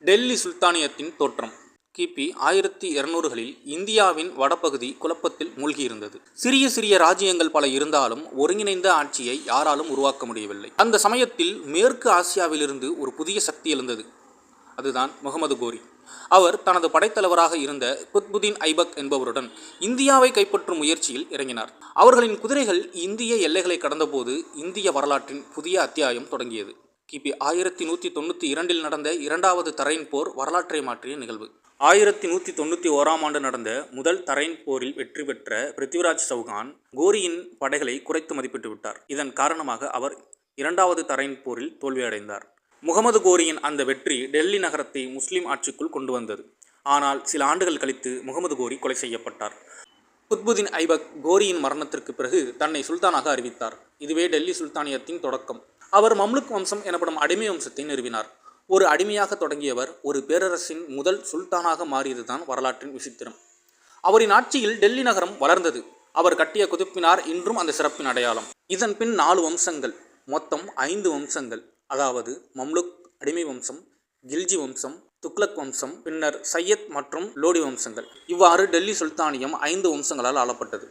டெல்லி சுல்தானியத்தின் தோற்றம். கிபி ஆயிரத்தி இருநூறுகளில் இந்தியாவின் வடபகுதி குழப்பத்தில் மூழ்கியிருந்தது. சிறிய சிறிய ராஜ்யங்கள் பல இருந்தாலும் ஒருங்கிணைந்த ஆட்சியை யாராலும் உருவாக்க முடியவில்லை. அந்த சமயத்தில் மேற்கு ஆசியாவிலிருந்து ஒரு புதிய சக்தி எழுந்தது. அதுதான் முகமது கோரி. அவர் தனது படைத்தலைவராக இருந்த குத்புதீன் ஐபக் என்பவருடன் இந்தியாவை கைப்பற்றும் முயற்சியில் இறங்கினார். அவர்களின் குதிரைகள் இந்திய எல்லைகளை கடந்தபோது இந்திய வரலாற்றின் புதிய அத்தியாயம் தொடங்கியது. கிபி ஆயிரத்தி நூற்றி தொண்ணூற்றி இரண்டில் நடந்த இரண்டாவது தரையின் போர் வரலாற்றை மாற்றிய நிகழ்வு. ஆயிரத்தி நூற்றி தொண்ணூற்றி ஓராம் ஆண்டு நடந்த முதல் தரையின் போரில் வெற்றி பெற்ற பிருத்திவிராஜ் சௌகான் கோரியின் படைகளை குறைத்து மதிப்பிட்டு விட்டார். இதன் காரணமாக அவர் இரண்டாவது தரைன் போரில் தோல்வியடைந்தார். முகமது கோரியின் அந்த வெற்றி டெல்லி நகரத்தை முஸ்லிம் ஆட்சிக்குள் கொண்டு வந்தது. ஆனால் சில ஆண்டுகள் கழித்து முகமது கோரி கொலை செய்யப்பட்டார். குத்புதீன் ஐபக் கோரியின் மரணத்திற்கு பிறகு தன்னை சுல்தானாக அறிவித்தார். இதுவே டெல்லி சுல்தானியத்தின் தொடக்கம். அவர் மம்லுக் வம்சம் எனப்படும் அடிமை வம்சத்தை நிறுவினார். ஒரு அடிமையாக தொடங்கியவர் ஒரு பேரரசின் முதல் சுல்தானாக மாறியதுதான் வரலாற்றின் விசித்திரம். அவரின் ஆட்சியில் டெல்லி நகரம் வளர்ந்தது. அவர் கட்டிய குதிப்பினார் இன்றும் அந்த சிறப்பின் அடையாளம். இதன் பின் நாலு வம்சங்கள் மொத்தம் ஐந்து வம்சங்கள். அதாவது மம்லுக் அடிமை வம்சம் கில்ஜி வம்சம் துக்ளக் வம்சம் பின்னர் சையத் மற்றும் லோடி வம்சங்கள். இவ்வாறு டெல்லி சுல்தானியம் ஐந்து வம்சங்களால் ஆளப்பட்டது.